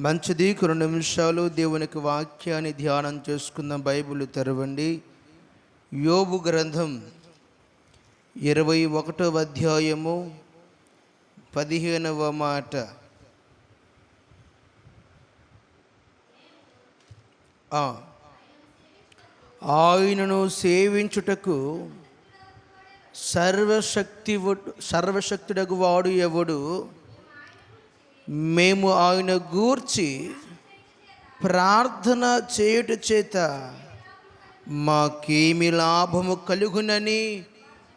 మంచిది. కొన్ని నిమిషాలు దేవునికి వాక్యాన్ని ధ్యానం చేసుకుందాం బైబిల్ తెరవండి. యోబు గ్రంథం ఇరవై ఒకటవ అధ్యాయము పదిహేనవ మాట. ఆయనను సేవించుటకు సర్వశక్తి సర్వశక్తుడగు వాడు ఎవడు? మేము ఆయన గూర్చి ప్రార్థన చేయుట చేత మాకేమి లాభము కలుగునని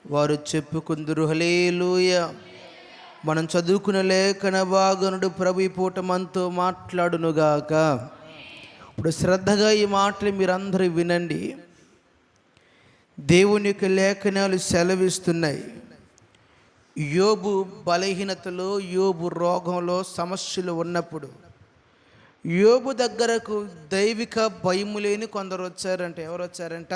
వారు చెప్పుకుందరు. హలేలుయ మనం చదువుకున్న లేఖన భాగనుడు ప్రభు ఈ పూట మనతో మాట్లాడునుగాక. ఇప్పుడు శ్రద్ధగా ఈ మాటలు మీరందరూ వినండి. దేవుని యొక్క లేఖనాలు సెలవిస్తున్నాయి. యోబు బలహీనతలో యోబు రోగంలో సమస్యలు ఉన్నప్పుడు యోబు దగ్గరకు దైవిక భయము లేని కొందరు వచ్చారంట. ఎవరు వచ్చారంట?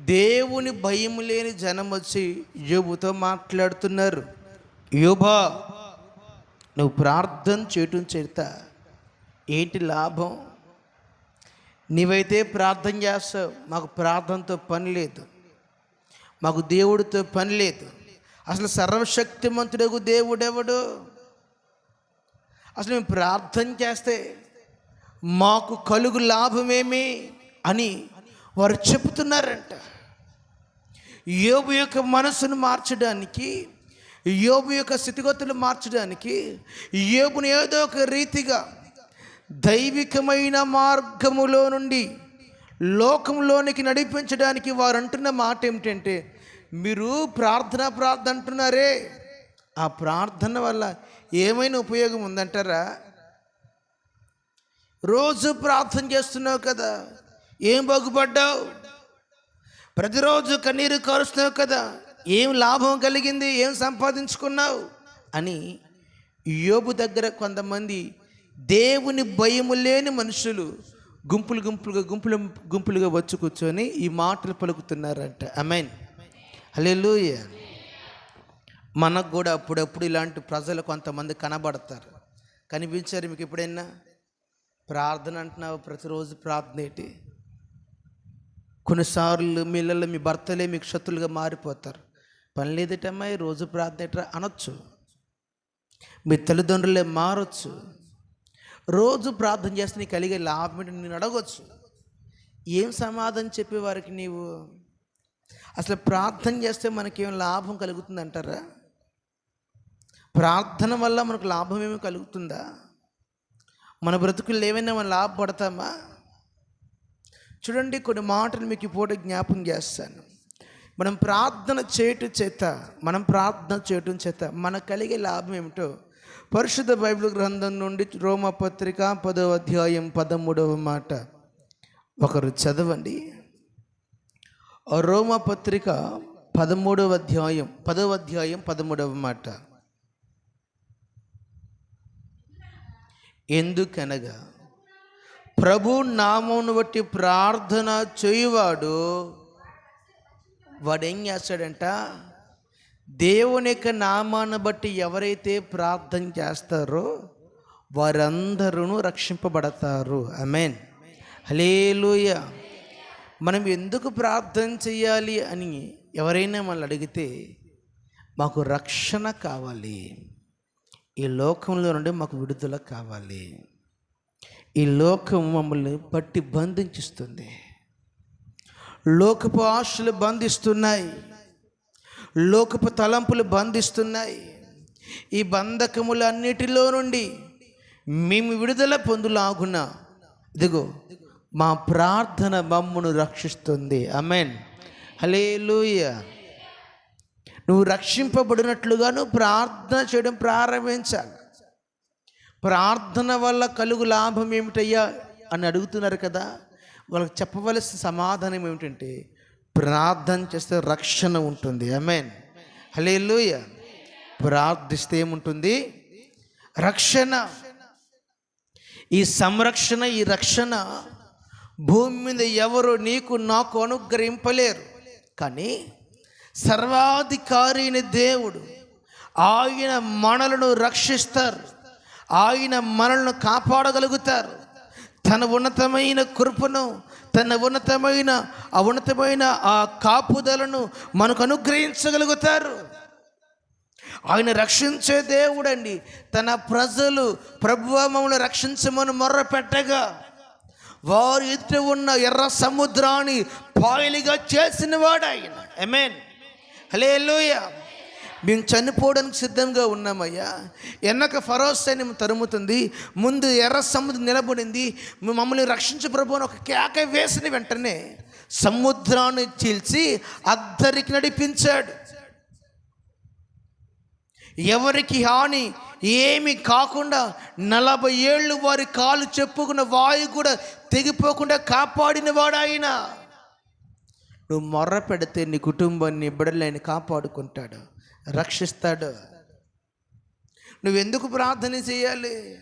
దేవుని భయము లేని జనం వచ్చి యోబుతో మాట్లాడుతున్నారు. యోబా నువ్వు ప్రార్థన చేయటం చేత ఏంటి లాభం? నీవైతే ప్రార్థన చేస్తావు. మాకు ప్రార్థనతో పని లేదు. మాకు దేవుడితో పని లేదు. అసలు సర్వశక్తిమంతుడకు దేవుడెవడు? అసలు మేము ప్రార్థన చేస్తే మాకు కలుగు లాభమేమి అని వారు చెబుతున్నారంట. యోబు యొక్క మనసును మార్చడానికి యోబు యొక్క స్థితిగతులు మార్చడానికి యోబుని ఏదో ఒక రీతిగా దైవికమైన మార్గములో నుండి లోకంలోనికి నడిపించడానికి వారు అంటున్న మాట ఏమిటంటే మీరు ప్రార్థన ప్రార్థన అంటున్నారే ఆ ప్రార్థన వల్ల ఏమైనా ఉపయోగం ఉందంటారా? రోజు ప్రార్థన చేస్తున్నావు కదా. ఏం బాగుపడ్డావు? ప్రతిరోజు కన్నీరు కారుస్తున్నావు కదా. ఏం లాభం కలిగింది? ఏం సంపాదించుకున్నావు? అని యోబు దగ్గర కొంతమంది దేవుని భయము లేని మనుషులు గుంపులు గుంపులుగా గుంపులు గుంపులుగా వచ్చి కూర్చొని ఈ మాటలు పలుకుతున్నారంట. అమెన్ హల్లెలూయ. మనకు కూడా అప్పుడప్పుడు ఇలాంటి ప్రజలు కొంతమంది కనబడతారు. కనిపించారు మీకు ఎప్పుడైనా ప్రార్థన అంటున్నావు? ప్రతిరోజు ప్రార్థన ఏంటి? కొన్నిసార్లు మీ మీ భర్తలే మీకు శత్రులుగా మారిపోతారు. పని లేదటమ్మాయి రోజు ప్రార్థన ఎట్రా అనొచ్చు? మీ తల్లిదండ్రులే మారొచ్చు. రోజు ప్రార్థన చేస్తే నీకు కలిగే లాభం నేను అడగొచ్చు. ఏం సమాధానం చెప్పేవారికి నీవు? అసలు ప్రార్థన చేస్తే మనకేం లాభం కలుగుతుంది అంటారా ప్రార్థన వల్ల మనకు లాభం ఏమి కలుగుతుందా? మన బ్రతుకులు ఏమైనా మనం లాభపడతామా? చూడండి కొన్ని మాటలు మీకు పూట జ్ఞాపం చేస్తాను. మనం ప్రార్థన చేయటం చేత మనం ప్రార్థన చేయటం చేత మనకు కలిగే లాభం ఏమిటో పరిశుద్ధ బైబిల్ గ్రంథం నుండి రోమపత్రిక పదో పదవ అధ్యాయం పదమూడవ మాట ఒకరు చదవండి. రోమ పత్రిక పదమూడవ అధ్యాయం పదవ అధ్యాయం పదమూడవ మాట. ఎందుకనగా ప్రభు నామమును బట్టి ప్రార్థన చేయువాడు వాడు ఏం చేస్తాడంట? దేవుని యొక్క నామాన్ని బట్టి ఎవరైతే ప్రార్థన చేస్తారో వారందరూ రక్షింపబడతారు. అమెన్ హలేలుయ మనం ఎందుకు ప్రార్థన చేయాలి అని ఎవరైనా మనల్ని అడిగితే మాకు రక్షణ కావాలి. ఈ లోకంలో నుండి మాకు విడుదల కావాలి. ఈ లోకం మమ్మల్ని పట్టి బంధించిస్తుంది. లోకపు ఆశలు బంధిస్తున్నాయి. లోకపు తలంపులు బంధిస్తున్నాయి. ఈ బంధకములన్నిటిలో నుండి మేము విడుదల పొందులాగున ఇదిగో మా ప్రార్థన మమ్మును రక్షిస్తుంది. అమెన్ హలే లూయ నువ్వు రక్షింపబడినట్లుగా నువ్వు ప్రార్థన చేయడం ప్రారంభించాలి. ప్రార్థన వల్ల కలుగు లాభం ఏమిటయ్యా అని అడుగుతున్నారు కదా. వాళ్ళకి చెప్పవలసిన సమాధానం ఏమిటంటే ప్రార్థన చేస్తే రక్షణ ఉంటుంది. అమెన్ హలే లూయ ప్రార్థిస్తే ఏముంటుంది? రక్షణ. ఈ సంరక్షణ ఈ రక్షణ భూమి మీద ఎవరు నీకు నాకు అనుగ్రహింపలేరు. కానీ సర్వాధికారి అయిన దేవుడు ఆయన మనలను రక్షిస్తారు. ఆయన మనలను కాపాడగలుగుతారు. తన ఉన్నతమైన కృపను తన ఉన్నతమైన ఆ ఉన్నతమైన ఆ కాపుదలను మనకు అనుగ్రహించగలుగుతారు. ఆయన రక్షించే దేవుడండి. తన ప్రజలు ప్రభువ మమ్మల్ని రక్షించమని మొర్ర పెట్టగా వారు ఎదుట ఉన్న ఎర్ర సముద్రాన్ని పాయలుగా చేసిన వాడు ఆయన. ఎమెన్ హలే మేము చనిపోవడానికి సిద్ధంగా ఉన్నామయ్యా. ఎన్నక ఫరో సైన్యం తరుముతుంది. ముందు ఎర్ర సముద్రం నిలబడింది. మమ్మల్ని రక్షించు ప్రభు అని ఒక కేక వేసిన వెంటనే సముద్రాన్ని చీల్చి అద్దరికి నడిపించాడు. ఎవరికి హాని ఏమి కాకుండా నలభై ఏళ్ళు వారి కాలు చెప్పుకున్న వాయు కూడా తెగిపోకుండా కాపాడినవాడు ఆయన. నువ్వు మొర్ర పెడితే నీ కుటుంబాన్ని బిడ్డలని కాపాడుకుంటాడు రక్షిస్తాడు. నువ్వెందుకు ప్రార్థన చేయాలి?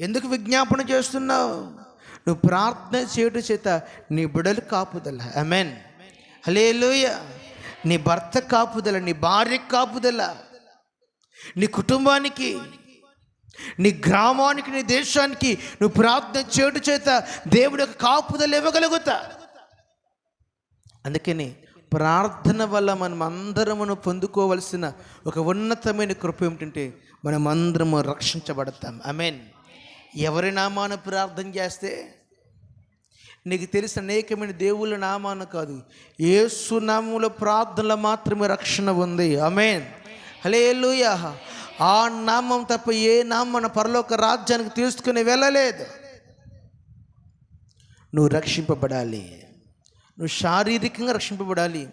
ఎందుకు విజ్ఞాపన చేస్తున్నావు? నువ్వు ప్రార్థన చేయడం చేత నీ బిడలు కాపుదల. అమెన్ హలేలుయ నీ భర్త కాపుదల నీ భార్య కాపుదల. నీ కుటుంబానికి నీ గ్రామానికి నీ దేశానికి నువ్వు ప్రార్థన చేయడం చేత దేవుడి యొక్క కాపుదలు ఇవ్వగలుగుతా. అందుకని ప్రార్థన వల్ల మనం అందరమును పొందుకోవలసిన ఒక ఉన్నతమైన కృప ఏమిటంటే మనం అందరము రక్షించబడతాం. అమెన్ ఎవరి నామాన ప్రార్థన చేస్తే నీకు తెలిసిన అనేకమైన దేవుళ్ళ నామాన కాదు ఏసు నామంలో ప్రార్థనలో మాత్రమే రక్షణ ఉంది. అమెన్ హలే ఆ నామం తప్ప ఏ నామం మన పరలోక రాజ్యానికి తీసుకుని వెళ్ళలేదు. నువ్వు రక్షింపబడాలి. నువ్వు శారీరకంగా రక్షింపబడాలి.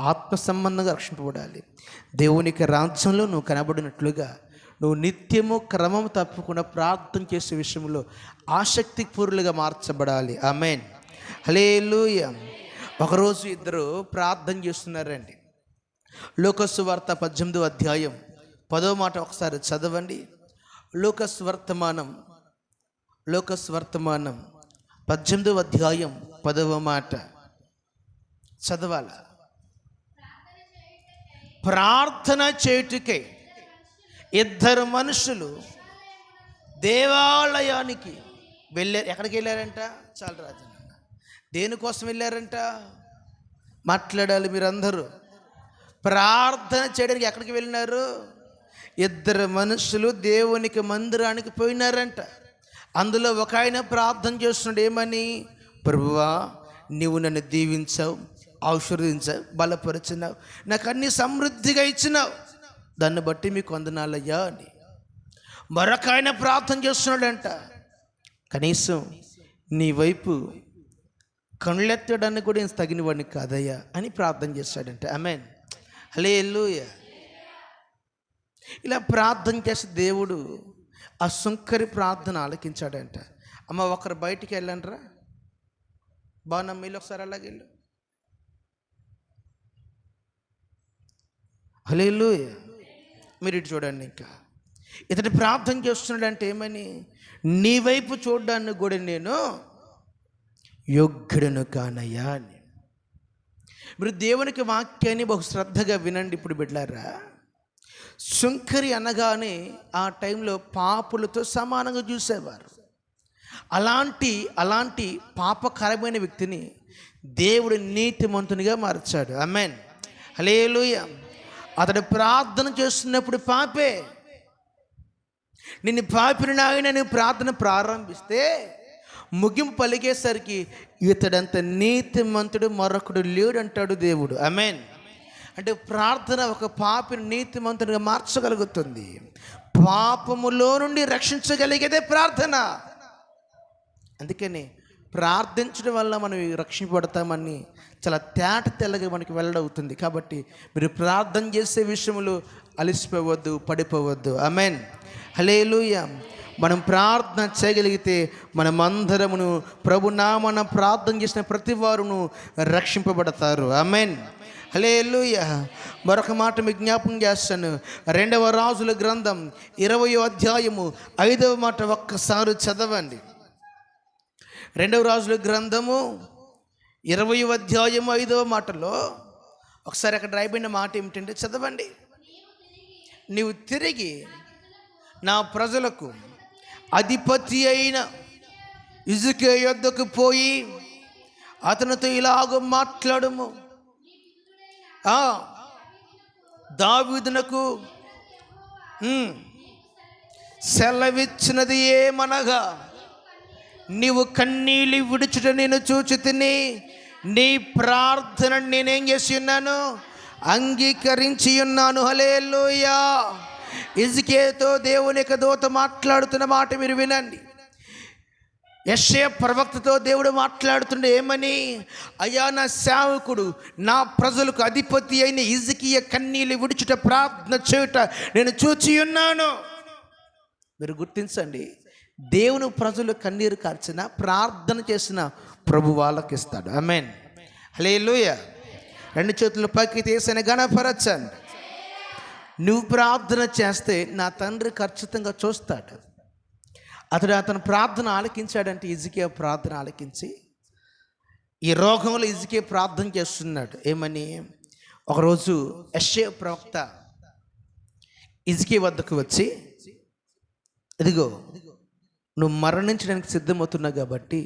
ఆత్మ సంబంధంగా రక్షింపబడాలి. దేవునికి రాజ్యంలో నువ్వు కనబడినట్లుగా నువ్వు నిత్యము క్రమం తప్పకుండా ప్రార్థన చేసే విషయంలో ఆసక్తి పూర్లుగా మార్చబడాలి. ఆమెన్. హలే ఒకరోజు ఇద్దరు ప్రార్థన చేస్తున్నారండి. లోకస్సు వార్త పద్దెనిమిదో అధ్యాయం పదో మాట ఒకసారి చదవండి. లోకస్ వర్తమానం లోకస్ వర్తమానం పద్దెనిమిదో అధ్యాయం పదవ మాట చదవాల? ప్రార్థన చేయుటకై ఇద్దరు మనుషులు దేవాలయానికి వెళ్ళారు ఎక్కడికి వెళ్ళారంట? చాలా రాజు దేనికోసం వెళ్ళారంట? మాట్లాడాలి మీరందరూ. ప్రార్థన చేయడానికి ఎక్కడికి వెళ్ళినారు? ఇద్దరు మనుషులు దేవునికి మందిరానికి పోయినారంట. అందులో ఒక ఆయన ప్రార్థన చేస్తున్నాడు ఏమని? ప్రభువా నీవు నన్ను దీవించావు ఆశీర్వదించావు బలపరిచినావు నాకు అన్ని సమృద్ధిగా ఇచ్చినావు. దాన్ని బట్టి మీకు వందనాలయ్యా అని. మరొక ఆయన ప్రార్థన చేస్తున్నాడంట. కనీసం నీ వైపు కళ్ళెత్తడానికి కూడా నేను తగిన వాడిని కాదయ్యా అని ప్రార్థన చేస్తాడంట. అమెన్ హలే ఇలా ప్రార్థన చేసి దేవుడు ఆ సుంకరి ప్రార్థన ఆలకించాడంట. అమ్మ ఒకరు బయటికి వెళ్ళండిరా. బాగున్నా మీరు ఒకసారి అలాగే వెళ్ళు. హలేలు మీరు ఇటు చూడండి ఇంకా. ఇతడు ప్రార్థన చేస్తున్నాడంటే ఏమని? నీ వైపు చూడడానికి కూడా నేను యోగ్యుడను కానయ్యా అని. మీరు దేవునికి వాక్యాన్ని బహు శ్రద్ధగా వినండి ఇప్పుడు బిడ్డారా శుంకరి అనగానే ఆ టైంలో పాపులతో సమానంగా చూసేవారు. అలాంటి అలాంటి పాపకరమైన వ్యక్తిని దేవుడు నీతిమంతునిగా మార్చాడు. అమెన్ హలేలుయ అతడు ప్రార్థన చేస్తున్నప్పుడు పాపే. నిన్ను పాపిని నాయన ప్రార్థన ప్రారంభిస్తే ముగింపు పలిగేసరికి ఇతడంత నీతిమంతుడు మరొకడు లేడు అంటాడు దేవుడు. అమెన్ అంటే ప్రార్థన ఒక పాపిని నీతిమంతుడిగా మార్చగలుగుతుంది. పాపములో నుండి రక్షించగలిగేదే ప్రార్థన. అందుకని ప్రార్థించడం వల్ల మనం రక్షింపబడతామని చాలా తేట తెల్లగా మనకి వెల్లడవుతుంది. కాబట్టి మీరు ప్రార్థన చేసే విషయంలో అలసిపోవద్దు పడిపోవద్దు. అమెన్ హలేలుయా మనం ప్రార్థన చేయగలిగితే మనమందరమును ప్రభు నామన ప్రార్థన చేసిన ప్రతి వారును రక్షింపబడతారు. అమెన్ హలే మరొక మాట విజ్ఞాపం చేస్తాను. రెండవ రాజుల గ్రంథం ఇరవయో అధ్యాయము ఐదవ మాట ఒక్కసారి చదవండి. రెండవ రాజుల గ్రంథము ఇరవై అధ్యాయము ఐదవ మాటలో ఒకసారి అక్కడ రాయబడిన మాట ఏమిటంటే చదవండి. నీవు తిరిగి నా ప్రజలకు అధిపతి అయిన ఇజుకే యొద్దకు పోయి అతనితో ఇలాగ మాట్లాడము. దావిదునకు సెలవిచ్చినది ఏమనగా నీవు కన్నీళ్ళు విడుచుట నేను చూచి తిని నీ ప్రార్థన నేనేం చేసి ఉన్నాను? అంగీకరించి ఉన్నాను. హలేలుయా ఇజుకేతో దేవుని యొక్క దూత మాట్లాడుతున్న మాట మీరు వినండి. యశ్య ప్రవక్తతో దేవుడు మాట్లాడుతుండే ఏమని? అయ్యా నా సేవకుడు నా ప్రజలకు అధిపతి అయిన ఇజకీయ కన్నీళ్ళు విడుచుట ప్రార్థన చేయుట నేను చూచి ఉన్నాను. మీరు గుర్తించండి దేవుని ప్రజలు కన్నీరు కార్చిన ప్రార్థన చేసిన ప్రభు వాళ్ళకి ఇస్తాడు. ఐ మీన్ హలే లూయ రెండు చేతులు పైకి తీసిన గణపరచండి నువ్వు ప్రార్థన చేస్తే నా తండ్రి ఖచ్చితంగా చూస్తాడు. అతడు అతను ప్రార్థన ఆలకించాడంటే ఇజికే ప్రార్థన ఆలకించి ఈ రోగంలో ఇజికే ప్రార్థన చేస్తున్నాడు. ఏమని? ఒకరోజు యశ్య ప్రవక్త ఇజికే వద్దకు వచ్చి ఇదిగో నువ్వు మరణించడానికి సిద్ధమవుతున్నావు కాబట్టి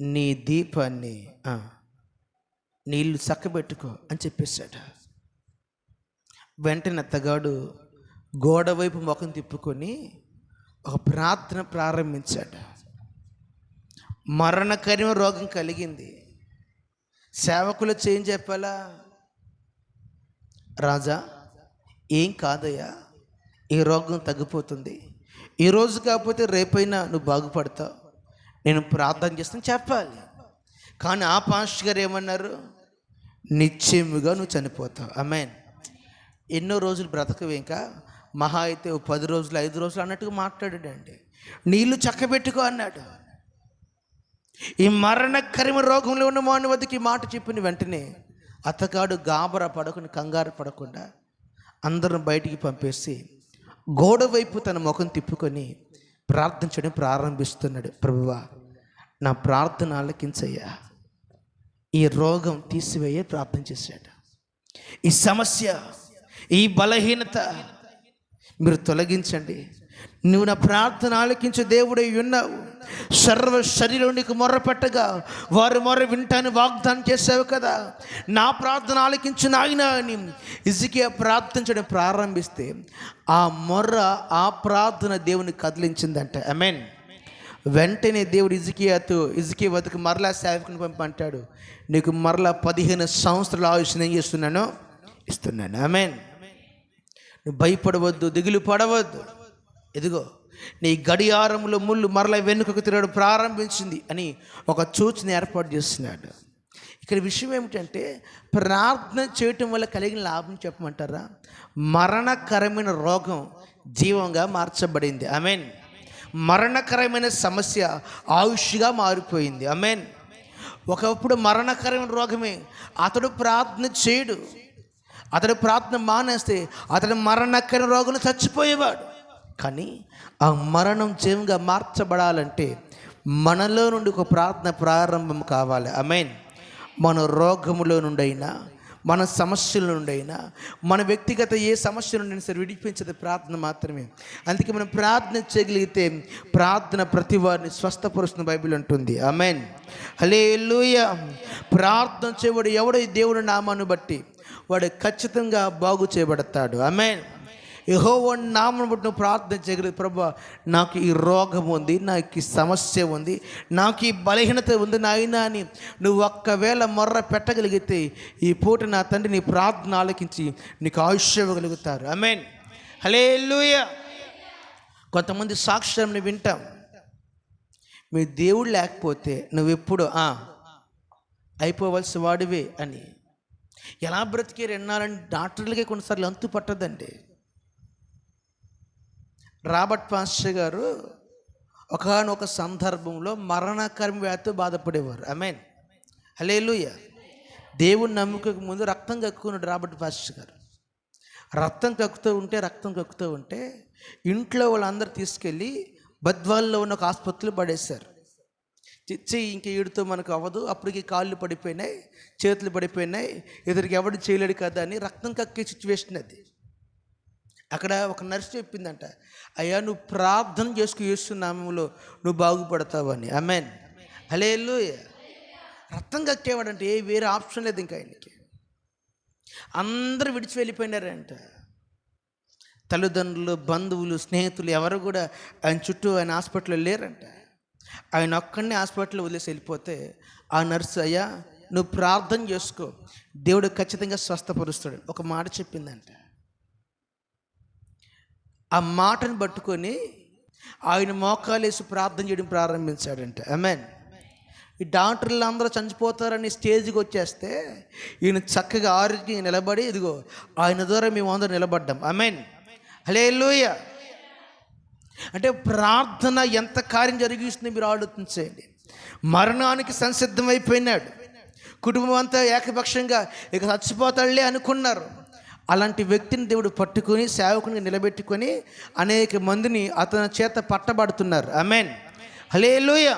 నీ దీపాన్ని నీళ్ళు చక్కబెట్టుకో అని చెప్పేశాడు. వెంటనే అత్తగాడు గోడ వైపు ముఖం తిప్పుకొని ఒక ప్రార్థన ప్రారంభించాడు. మరణకరిమ రోగం కలిగింది. సేవకులు చేయం చెప్పాలా? రాజా ఏం కాదయ్యా ఈ రోగం తగ్గిపోతుంది. ఈరోజు కాకపోతే రేపైనా నువ్వు బాగుపడతావు. నేను ప్రార్థన చేస్తాను చెప్పాలి. కానీ ఆ పాస్టర్ గారు ఏమన్నారు? నిశ్చయముగా నువ్వు చనిపోతావు. అమెన్ ఎన్నో రోజులు బ్రతకవి ఇంకా. మహా అయితే పది రోజులు ఐదు రోజులు అన్నట్టుగా మాట్లాడాడండి. నీళ్ళు చక్కబెట్టుకో అన్నాడు. ఈ మరణకరమ రోగంలో ఉన్న మాని వద్దకి ఈ మాట చెప్పిన వెంటనే అతగాడు గాబర పడకుండా కంగారు పడకుండా అందరం బయటికి పంపేసి గోడ వైపు తన ముఖం తిప్పుకొని ప్రార్థించడం ప్రారంభిస్తున్నాడు. ప్రభువా నా ప్రార్థన ఆలకించయ్యా. ఈ రోగం తీసివేయ ప్రార్థన చేశాడు. ఈ సమస్య ఈ బలహీనత మీరు తొలగించండి. నువ్వు నా ప్రార్థన ఆలకించే దేవుడై ఉన్నావు. సర్వ శరీరం నీకు మొర్ర పెట్టగా వారు మొర్ర వింటాను వాగ్దానం చేసావు కదా. నా ప్రార్థన ఆలకించిన ఆయన అని ఇజికియా ప్రార్థించడం ప్రారంభిస్తే ఆ మొర్ర ఆ ప్రార్థన దేవుని కదిలించిందంట. అమెన్ వెంటనే దేవుడు ఇజికియాతో ఇజికి వద్దకు మరలా సేవకుని పంపంటాడు నీకు మరలా పదిహేను సంవత్సరాల ఆయుష్ని ఏం చేస్తున్నాను ఇస్తున్నాను. మీన్ నువ్వు భయపడవద్దు దిగులు పడవద్దు. ఎదుగో నీ గడియారంలో ముళ్ళు మరల వెనుకకు తిరగడం ప్రారంభించింది అని ఒక సూచన ఏర్పాటు చేస్తున్నాడు. ఇక్కడ విషయం ఏమిటంటే ప్రార్థన చేయటం వల్ల కలిగిన లాభం చెప్పమంటారా? మరణకరమైన రోగం జీవంగా మార్చబడింది. అమెన్ మరణకరమైన సమస్య ఆయుష్గా మారిపోయింది. అమెన్ ఒకప్పుడు మరణకరమైన రోగమే. అతడు ప్రార్థన చేయడు. అతడు ప్రార్థన మానేస్తే అతడు మరణక్కని రోగులు చచ్చిపోయేవాడు. కానీ ఆ మరణం జీవంగా మార్చబడాలంటే మనలో నుండి ఒక ప్రార్థన ప్రారంభం కావాలి. అమెన్ మన రోగములో నుండైనా మన సమస్యల నుండైనా మన వ్యక్తిగత ఏ సమస్య నుండి సరే విడిపించేది ప్రార్థన మాత్రమే. అందుకే మనం ప్రార్థన చేయగలిగితే ప్రార్థన ప్రతి వారిని స్వస్థపరుస్తున్న బైబిల్ అంటుంది. అమెన్ హలే ప్రార్థన చేయబడి ఎవడో ఈ దేవుడి నామాన్ని బట్టి వాడు ఖచ్చితంగా బాగు చేయబడతాడు. ఆమె యహో నామను బట్టి నువ్వు ప్రార్థన చేయగలదు ప్రభా నాకు ఈ రోగం ఉంది నాకు ఈ సమస్య ఉంది నాకు ఈ బలహీనత ఉంది నాయన అని నువ్వు ఒక్కవేళ మొర్ర పెట్టగలిగితే ఈ పూట నా తండ్రి నీ ప్రార్థన ఆలకించి నీకు ఆయుష్ ఇవ్వగలుగుతారు. అమెన్ హలే కొంతమంది సాక్ష్యాన్ని వింటాం. మీ దేవుడు లేకపోతే నువ్వెప్పుడు అయిపోవలసి వాడివే అని. ఎలా బ్రతికారు ఎన్నాలని డాక్టర్లకే కొన్నిసార్లు అంతు పట్టదండి. రాబర్ట్ పాస్టర్ గారు ఒకనొక సందర్భంలో మరణకరం వ్యాధితో బాధపడేవారు. అమెన్ హలేలుయ దేవుని నమ్ముకకు ముందు రక్తం కక్కున్నాడు రాబర్ట్ పాస్టర్ గారు. రక్తం కక్కుతూ ఉంటే రక్తం కక్కుతూ ఉంటే ఇంట్లో వాళ్ళందరూ తీసుకెళ్ళి బద్వాల్లో ఉన్న ఒక ఆసుపత్రిలో పడేశారు. చెయ్యి ఇంక ఈడుతో మనకు అవ్వదు. అప్పటికి కాళ్ళు పడిపోయినాయి చేతులు పడిపోయినాయి. ఎదురికి ఎవడు చేయలేడు కదా అని రక్తం కక్కే సిచ్యువేషన్ అది. అక్కడ ఒక నర్సు చెప్పిందంట అయ్యా నువ్వు ప్రార్థన చేసుకు చేస్తున్నామంలో నువ్వు బాగుపడతావని అమెన్ హలేలు రక్తం కక్కేవాడంటే ఏ వేరే ఆప్షన్ లేదు ఇంకా ఆయనకి. అందరూ విడిచి వెళ్ళిపోయినారంట. తల్లిదండ్రులు బంధువులు స్నేహితులు ఎవరు కూడా ఆయన చుట్టూ ఆయన హాస్పిటల్లో లేరంట. ఆయన ఒక్కడిని హాస్పిటల్లో వదిలేసి వెళ్ళిపోతే ఆ నర్సు అయ్యా నువ్వు ప్రార్థన చేసుకో. దేవుడు ఖచ్చితంగా స్వస్థపరుస్తాడు. ఒక మాట చెప్పిందంట. ఆ మాటను పట్టుకొని ఆయన మోకాలేసి ప్రార్థన చేయడం ప్రారంభించాడంట. అమెన్ ఈ డాక్టర్లు అందరూ చనిపోతారని స్టేజ్కి వచ్చేస్తే ఈయన చక్కగా ఆరోగ్యం నిలబడి ఇదిగో ఆయన ద్వారా మేము అందరూ నిలబడ్డాం. అమెన్ హలే అంటే ప్రార్థన ఎంత కార్యం జరిగిస్తుంది మీరు ఆలోచించేయండి మరణానికి సంసిద్ధమైపోయినాడు. కుటుంబం అంతా ఏకపక్షంగా ఇక చచ్చిపోతాడులే అనుకున్నారు. అలాంటి వ్యక్తిని దేవుడు పట్టుకొని సేవకుని నిలబెట్టుకొని అనేక మందిని అతని చేత పట్టబడుతున్నారు. అమెన్ హలే లూయ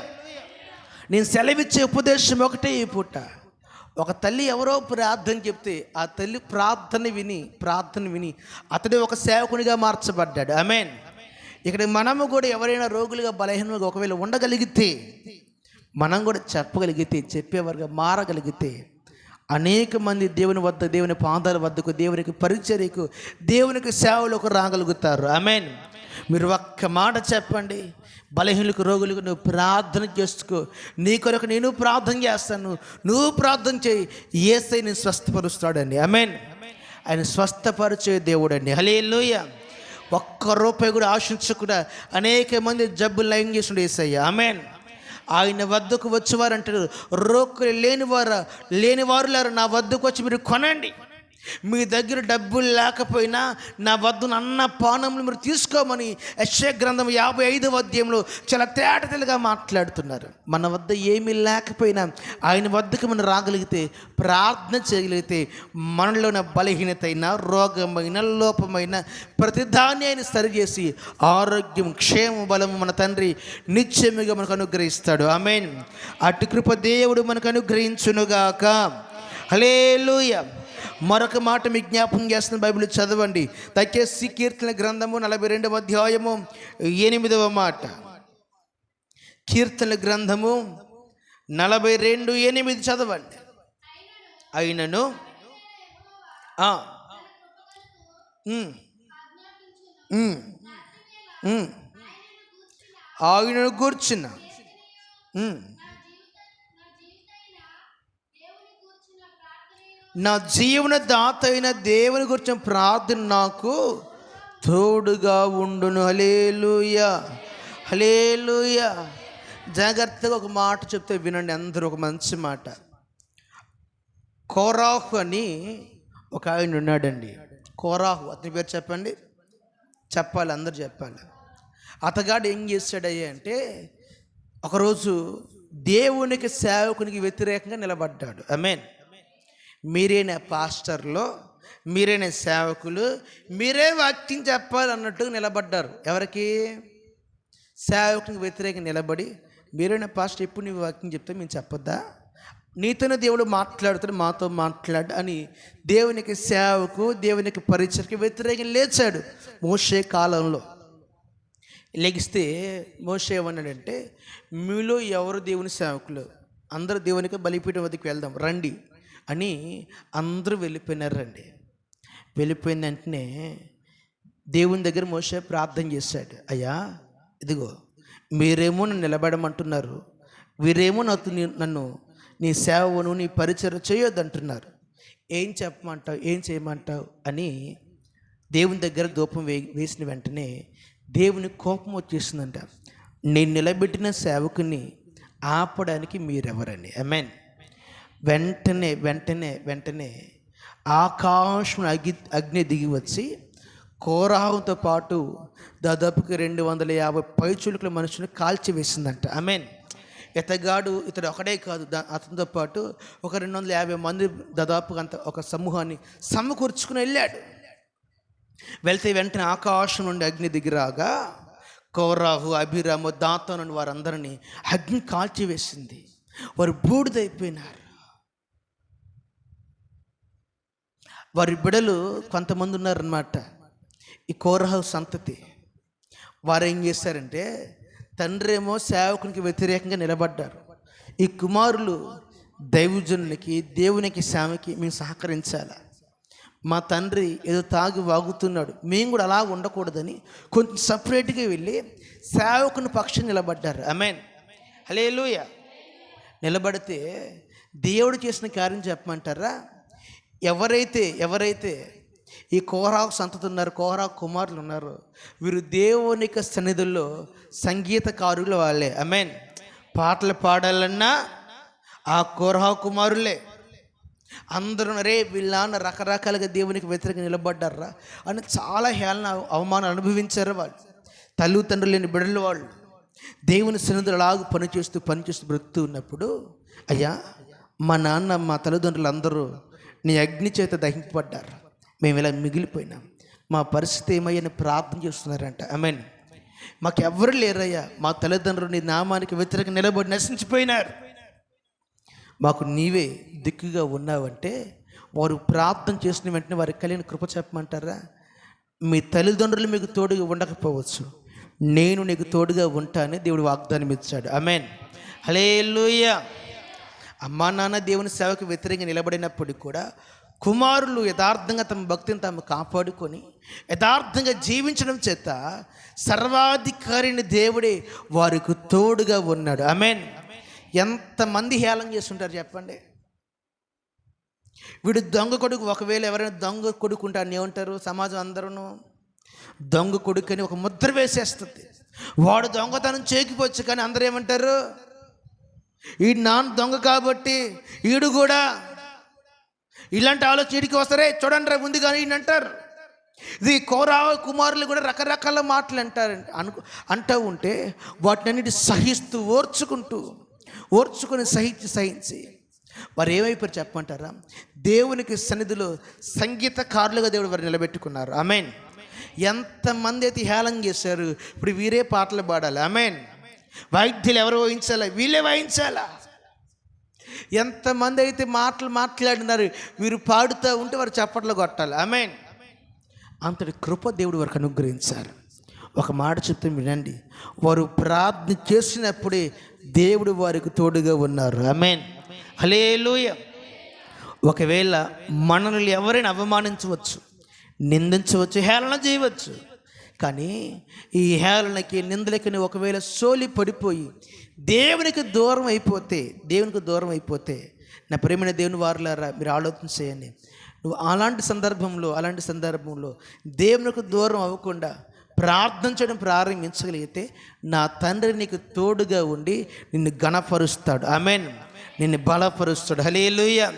నేను సెలవిచ్చే ఉపదేశం ఒకటే ఈ పూట. ఒక తల్లి ఎవరో ప్రార్థన చెప్తే ఆ తల్లి ప్రార్థన విని ప్రార్థన విని అతడే ఒక సేవకునిగా మార్చబడ్డాడు. అమెన్ ఇక్కడ మనము కూడా ఎవరైనా రోగులుగా బలహీనంగా ఒకవేళ ఉండగలిగితే మనం కూడా చెప్పగలిగితే చెప్పేవారుగా మారగలిగితే అనేక మంది దేవుని వద్ద దేవుని పాదాల వద్దకు దేవునికి పరిచర్యకు దేవునికి సేవలకు రాగలుగుతారు. అమెన్ మీరు ఒక్క మాట చెప్పండి. బలహీనులకు రోగులకు నువ్వు ప్రార్థన చేసుకో. నీ కొరకు నేను ప్రార్థన చేస్తాను. నువ్వు ప్రార్థన చేయి. ఏసై నేను స్వస్థపరుస్తాడండి. అమెన్ ఆయన స్వస్థపరిచే దేవుడండి. హలే ఒక్క రూపాయి కూడా ఆశించకుండా అనేక మంది జబ్బు లయం చేసిండు ఏసయ్య. అమెన్ ఆయన వద్దకు వచ్చేవారు అంటారు రోక్కులు లేనివారు లేనివారు లేరు నా వద్దకు వచ్చి మీరు కొనండి. మీ దగ్గర డబ్బులు లేకపోయినా నా వద్ద అన్న పానములు మీరు తీసుకోమని యశ్వ గ్రంథం యాభై ఐదు అధ్యాయంలో చాలా తేటతెలుగా మాట్లాడుతున్నారు. మన వద్ద ఏమీ లేకపోయినా ఆయన వద్దకు మనం రాగలిగితే ప్రార్థన చేయగలిగితే మనలో ఉన్న బలహీనత అయినా రోగమైన లోపమైన ప్రతిదాన్ని ఆయన సరిచేసి ఆరోగ్యం క్షేమ బలము మన తండ్రి నిత్యముగా మనకు అనుగ్రహిస్తాడు. ఆమెన్. అటు కృప దేవుడు మనకు అనుగ్రహించునుగాక. హలేలుయ మరొక మాట మీ జ్ఞాపం చేస్తున్న బైబిల్ చదవండి. దయచేసి కీర్తన గ్రంథము నలభై రెండవ అధ్యాయము ఎనిమిదవ మాట. కీర్తన గ్రంథము నలభై రెండు ఎనిమిది చదవండి. అయినను? ఆయనను కూర్చున్న నా జీవన దాత అయిన దేవుని గురించి ప్రార్థన నాకు తోడుగా ఉండును. హలేలుయ హలేలుయ జాగ్రత్తగా ఒక మాట చెప్తే వినండి అందరూ ఒక మంచి మాట. కోరాహు అని ఒక ఆయన ఉన్నాడండి. కోరాహు అతని పేరు చెప్పండి? చెప్పాలి అందరు చెప్పాలి. అతగాడు ఏం చేశాడయ్యా అంటే ఒకరోజు దేవునికి సేవకునికి వ్యతిరేకంగా నిలబడ్డాడు. ఐ మీన్ మీరేనా పాస్టర్లో మీరైన సేవకులు మీరే వాక్యం అన్నట్టు నిలబడ్డారు. ఎవరికి? సేవకునికి వ్యతిరేకంగా నిలబడి మీరైన పాస్టర్ ఎప్పుడు నువ్వు వాక్యం చెప్తే మేము చెప్పొద్దా? నీతోనే దేవుడు మాట్లాడుతాడు మాతో మాట్లాడు అని దేవునికి సేవకు దేవునికి పరిచయకి వ్యతిరేకం లేచాడు మోసే కాలంలో. లెగిస్తే మోసే ఏమన్నాడంటే మీలో ఎవరు దేవుని సేవకులు? అందరూ దేవునికి బలిపీఠం వద్దకు వెళ్దాం రండి. అని అందరూ వెళ్ళిపోయినారండి. వెళ్ళిపోయిన వెంటనే దేవుని దగ్గర మోసే ప్రార్థన చేశాడు. అయ్యా ఇదిగో మీరేమో నన్ను నిలబడమంటున్నారు. వీరేమో నాకు నన్ను నీ సేవను నీ పరిచయం చేయొద్దంటున్నారు. ఏం చెప్పమంటావు? ఏం చేయమంటావు? అని దేవుని దగ్గర ధూపం వే వేసిన వెంటనే దేవుని కోపం వచ్చేసిందంట. నేను నిలబెట్టిన సేవకుని ఆపడానికి మీరెవరండి? మీన్ వెంటనే వెంటనే వెంటనే ఆకాశం అగ్ని అగ్ని దిగి వచ్చి కోరాహంతో పాటు దాదాపుకి రెండు వందల యాభై పైచులుకుల మనుషులు కాల్చివేసిందంట. ఐ మీన్ ఇతగాడు ఇతడు ఒకడే కాదు. అతనితో పాటు ఒక రెండు వందల యాభై మంది దాదాపుగా అంత ఒక సమూహాన్ని సమకూర్చుకుని వెళ్ళాడు. వెళ్తే వెంటనే ఆకాశం నుండి అగ్ని దిగిరాగా కౌరాహు అభిరాము దాంతో నుండి వారందరినీ అగ్ని కాల్చివేసింది. వారు బూడిదైపోయినారు. వారి బిడలు కొంతమంది ఉన్నారన్నమాట ఈ కోరహల్ సంతతి. వారు ఏం చేశారంటే తండ్రి ఏమో సేవకునికి వ్యతిరేకంగా నిలబడ్డారు. ఈ కుమారులు దైవజనులకి దేవునికి సేవకి మేము సహకరించాలి? మా తండ్రి ఏదో తాగి వాగుతున్నాడు. మేము కూడా అలా ఉండకూడదని కొంచెం సపరేట్గా వెళ్ళి సేవకుని పక్షం నిలబడ్డారు. అమెన్ హలేలుయ నిలబడితే దేవుడు చేసిన కార్యం చెప్పమంటారా? ఎవరైతే ఎవరైతే ఈ కోహరాకు సంతతి ఉన్నారు కోహరా కుమారులు ఉన్నారు వీరు దేవునిక సన్నిధుల్లో సంగీతకారులు వాళ్ళే. మీన్ పాటలు పాడాలన్నా ఆ కోరహా కుమారులే. అందరూ రే వీళ్ళన్న రకరకాలుగా దేవునికి వ్యతిరేకంగా నిలబడ్డారా అని చాలా హేళన అవమానం అనుభవించారు వాళ్ళు. తల్లిదండ్రులు లేని బిడ్డలు వాళ్ళు. దేవుని సన్నిధులు అలాగూ పనిచేస్తూ పనిచేస్తూ బ్రతుకుతూ ఉన్నప్పుడు అయ్యా మా నాన్న మా తల్లిదండ్రులు అందరూ నీ అగ్ని చేత దహింపబడ్డారు. మేము ఇలా మిగిలిపోయినాం. మా పరిస్థితి ఏమయ్యని ప్రార్థన చేస్తున్నారంట. ఐ మీన్ మాకు లేరయ్యా. మా తల్లిదండ్రులు నీ నామానికి వ్యతిరేకంగా నిలబడి నశించిపోయినారు. మాకు నీవే దిక్కుగా ఉన్నావంటే వారు ప్రార్థన చేసిన వెంటనే వారికి కలిగిన కృప చెప్పమంటారా? మీ తల్లిదండ్రులు మీకు తోడుగా ఉండకపోవచ్చు. నేను నీకు తోడుగా ఉంటానని దేవుడు వాగ్దానం ఇచ్చాడు అమెన్ హలేలుయ అమ్మా నాన్న దేవుని సేవకు వ్యతిరేకంగా నిలబడినప్పటికీ కూడా కుమారులు యథార్థంగా తమ భక్తిని తాము కాపాడుకొని యథార్థంగా జీవించడం చేత సర్వాధికారిని దేవుడే వారికి తోడుగా ఉన్నాడు. అమెన్ ఎంతమంది హేళన చేస్తుంటారు చెప్పండి. వీడు దొంగ కొడుకు ఒకవేళ ఎవరైనా దొంగ కొడుకు ఉంటారని ఏమంటారు? సమాజం అందరూ దొంగ కొడుకు అని ఒక ముద్ర వేసేస్తుంది. వాడు దొంగతనం చేకిపోవచ్చు కానీ అందరూ ఏమంటారు? ఈ నాన్న దొంగ కాబట్టి ఈడు కూడా ఇలాంటి ఆలోచన ఈడికి వస్తారే? చూడండి రా ఉంది కానీ ఈయన అంటారు. ఇది కౌరవ కుమారులు కూడా రకరకాల మాటలు అంటారు. అను అంటూ ఉంటే వాటినన్నిటి సహిస్తూ ఓర్చుకుంటూ ఓర్చుకొని సహించి సహించి. వారు ఏమైపోయారు చెప్పమంటారా? దేవునికి సన్నిధిలో సంగీతకారులుగా దేవుడు వారు నిలబెట్టుకున్నారు. అమెన్ ఎంతమంది అయితే హేళన చేశారు ఇప్పుడు వీరే పాటలు పాడాలి. అమెన్ వైద్యులు ఎవరు వాయించాలా వీళ్ళే వాయించాలా ఎంతమంది అయితే మాటలు మాట్లాడినారు వీరు పాడుతూ ఉంటే వారు చప్పట్లు కొట్టాలి. అమెన్ అంతటి కృప దేవుడు వారికి అనుగ్రహించారు ఒక మాట చెప్తే వినండి. వారు ప్రార్థన చేసినప్పుడే దేవుడు వారికి తోడుగా ఉన్నారు. అమెన్ హలేలుయ ఒకవేళ మనల్ని ఎవరైనా అవమానించవచ్చు నిందించవచ్చు హేళన చేయవచ్చు కానీ ఈ హేళనకి నిందలకి నువ్వు ఒకవేళ సోలి పడిపోయి దేవునికి దూరం అయిపోతే దేవునికి దూరం అయిపోతే నా ప్రేమైన దేవుని వారులారా మీరు ఆలోచన చేయండి. నువ్వు అలాంటి సందర్భంలో అలాంటి సందర్భంలో దేవునికి దూరం అవ్వకుండా ప్రార్థన చేయడం ప్రారంభించగలిగితే నా తండ్రి నీకు తోడుగా ఉండి నిన్ను గణపరుస్తాడు ఆమెన్. నిన్ను బలపరుస్తాడు. హలేలుయ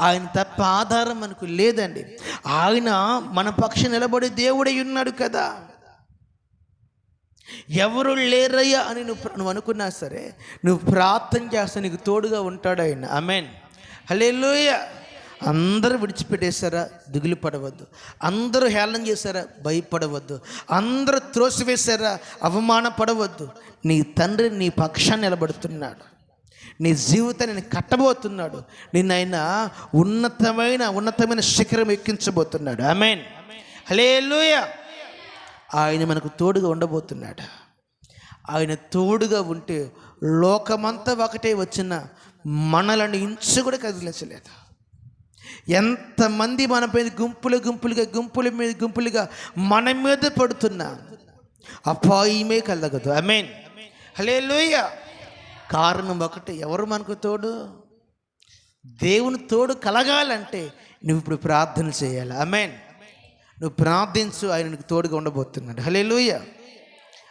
ఆయన తప్ప ఆధారం మనకు లేదండి. ఆయన మన పక్ష నిలబడి దేవుడై ఉన్నాడు కదా. ఎవరు లేరయ్యా అని నువ్వు నువ్వు అనుకున్నా సరే నువ్వు ప్రార్థన చేస్తే నీకు తోడుగా ఉంటాడు ఆయన. అమెన్ హలే లోయ అందరూ విడిచిపెట్టేశారా? దిగులు పడవద్దు. అందరూ హేళన చేశారా? భయపడవద్దు. అందరూ త్రోసివేశారా అవమానపడవద్దు నీ తండ్రి నీ పక్షాన్ని నిలబడుతున్నాడు. నీ జీవితాన్ని కట్టబోతున్నాడు. నిన్న ఆయన ఉన్నతమైన ఉన్నతమైన శిఖరం ఎక్కించబోతున్నాడు. ఆమెన్ హలేలుయ ఆయన మనకు తోడుగా ఉండబోతున్నాడు. ఆయన తోడుగా ఉంటే లోకమంతా ఒకటే వచ్చిన మనలను ఇంచు కూడా కదిలించలేదు. ఎంతమంది మన మీద గుంపులు గుంపులుగా గుంపుల మీద గుంపులుగా మన మీద పడుతున్నా అపాయమే కలగదు. ఐ మీన్ హలే కారణం ఒకటి ఎవరు మనకు తోడు? దేవుని తోడు కలగాలంటే నువ్వు ఇప్పుడు ప్రార్థన చేయాలి. అమెన్ నువ్వు ప్రార్థించు ఆయన నీకు తోడుగా ఉండబోతున్నాడు. హలే లూయ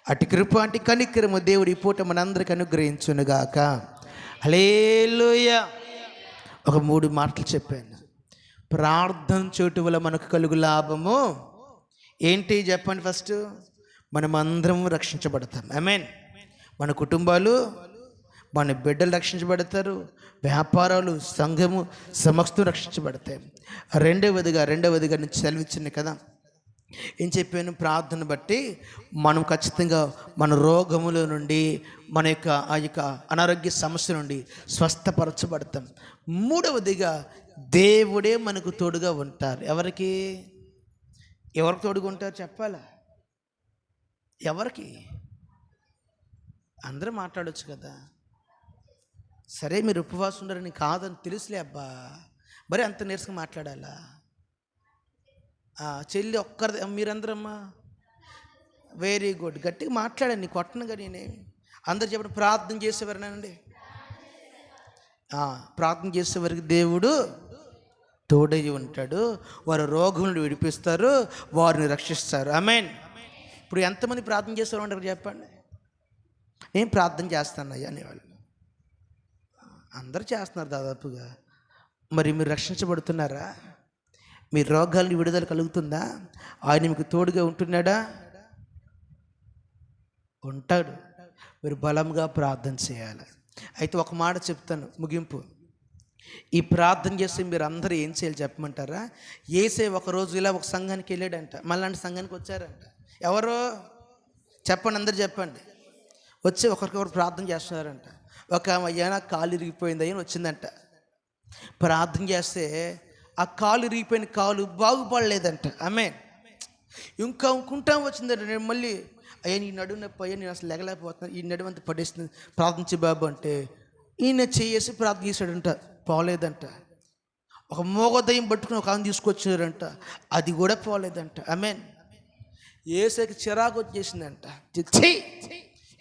అటు కృప అంటే కనికరము దేవుడు ఈ పూట మనందరికి అనుగ్రహించునుగాక. హలేలుయ ఒక మూడు మాటలు చెప్పాను. ప్రార్థన చోటు వల్ల మనకు కలుగు లాభము. ఏంటి చెప్పండి ఫస్ట్? మనం అందరం రక్షించబడతాం. ఐ మీన్ మన కుటుంబాలు మన బిడ్డలు రక్షించబడతారు. వ్యాపారాలు సంఘము సమస్తం రక్షించబడతాయి. రెండవదిగా రెండవదిగా నుంచి సెలవిచ్చింది కదా. ఏం చెప్పాను? ప్రార్థన బట్టి మనం ఖచ్చితంగా మన రోగముల నుండి మన యొక్క ఆ యొక్క అనారోగ్య సమస్య నుండి స్వస్థపరచబడతాం. మూడవదిగా దేవుడే మనకు తోడుగా ఉంటారు. ఎవరికి? ఎవరికి తోడుగా ఉంటారు చెప్పాలా? ఎవరికి? అందరూ మాట్లాడొచ్చు కదా. సరే మీరు ఉపవాసం ఉండరని కాదని తెలుసులే అబ్బా. మరి అంత నీరసంగా మాట్లాడాలా? చెల్లి ఒక్కరిది మీరందరమ్మా. వెరీ గుడ్ గట్టిగా మాట్లాడండి కొట్టనుగా నేనే. అందరు చెప్పండి ప్రార్థన చేసేవారనండి? ప్రార్థన చేసేవారికి దేవుడు తోడై ఉంటాడు. వారు రోగులను విడిపిస్తారు వారిని రక్షిస్తారు. ఆమెన్ ఇప్పుడు ఎంతమంది ప్రార్థన చేసేవారు ఉంటారు చెప్పండి? నేను ప్రార్థన చేస్తాను అయ్యా అనేవాళ్ళు అందరూ చేస్తున్నారు దాదాపుగా. మరి మీరు రక్షించబడుతున్నారా? మీ రోగాలను విడుదల కలుగుతుందా? ఆయన మీకు తోడుగా ఉంటున్నాడా? ఉంటాడు. మీరు బలంగా ప్రార్థన చేయాలి. అయితే ఒక మాట చెప్తాను ముగింపు. ఈ ప్రార్థన చేస్తే మీరు అందరూ ఏం చేయాలి చెప్పమంటారా? ఏసే ఒక రోజు ఇలా ఒక సంఘానికి వెళ్ళాడంట. మళ్ళీ సంఘానికి వచ్చారంట. ఎవరు? చెప్పండి అందరు చెప్పండి. వచ్చి ఒకరికొకరు ప్రార్థన చేస్తున్నారంట. ఒక అయ్యా నాకు కాలు ఇరిగిపోయింది అని వచ్చిందంట. ప్రార్థన చేస్తే ఆ కాలు రీపోయిన కాలు బాగుపడలేదంట. ఆమె ఇంకా ఇంకుంటాం వచ్చిందంట. నేను మళ్ళీ అయ్యా నీ నడుము నొప్పి అయ్యా నేను అసలు లెగలేకపోతున్నాను. ఈ నడుము అంతా పడేస్తుంది ప్రార్థించి బాబు అంటే ఈయన చేసి ప్రార్థన చేశాడంట. పోలేదంట. ఒక మోగదయం పట్టుకుని ఒక ఆమె తీసుకొచ్చినారంట. అది కూడా పోలేదంట. ఆమెన్ ఏసైకి చిరాకు వచ్చేసిందంట.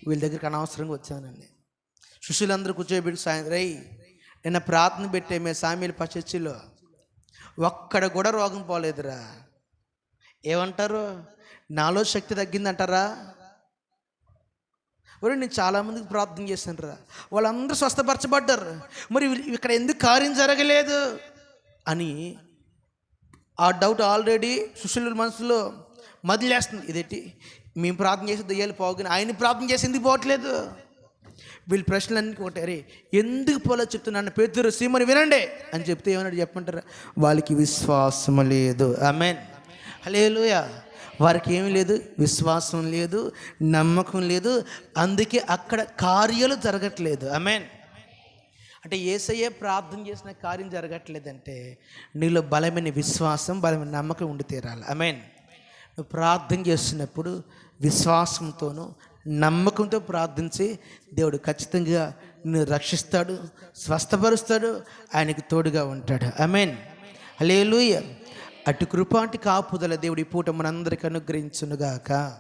వీళ్ళ దగ్గరికి అనవసరంగా వచ్చానండి. శిష్యులందరూ కూర్చోబెట్టి సాయంత్రం రై నిన్న ప్రార్థన పెట్టే మేము సామీల పచ్చచ్చిలో ఒక్కడ కూడా రోగం పోలేదురా. ఏమంటారు? నాలో శక్తి తగ్గిందంటారా? మరి నేను చాలామందికి ప్రార్థన చేశాను రా వాళ్ళందరూ స్వస్థపరచబడ్డారు. మరి ఇక్కడ ఎందుకు కార్యం జరగలేదు? అని ఆ డౌట్ ఆల్రెడీ సుశీల మనసులో మదిలేస్తుంది. ఇదేంటి? మేము ప్రార్థన చేసి దయ్యాలు పోగానే ఆయన ప్రార్థన చేసి ఎందుకు పోవట్లేదు? వీళ్ళ ప్రశ్నలన్నీ ఒకటి అరే ఎందుకు పోలో చెప్తున్నాను పేదరు సీమని వినండి అని చెప్తే ఏమన్నాడు చెప్పంటారు వాళ్ళకి విశ్వాసం లేదు. ఆమెన్. హలేలుయా వారికి ఏమీ లేదు విశ్వాసం లేదు నమ్మకం లేదు. అందుకే అక్కడ కార్యాలు జరగట్లేదు. ఆమెన్. అంటే ఏసయ్యే ప్రార్థన చేసిన కార్యం జరగట్లేదంటే నీలో బలమైన విశ్వాసం బలమైన నమ్మకం ఉండి తీరాలి. మీన్ నువ్వు ప్రార్థన చేస్తున్నప్పుడు విశ్వాసంతోనూ నమ్మకంతో ప్రార్థించి దేవుడు ఖచ్చితంగా నిన్ను రక్షిస్తాడు స్వస్థపరుస్తాడు ఆయనకి తోడుగా ఉంటాడు. మీన్ హలేలుయ అటు కృపాంటి కాపుదల దేవుడి పూట మనందరికి అనుగ్రహించునుగాక.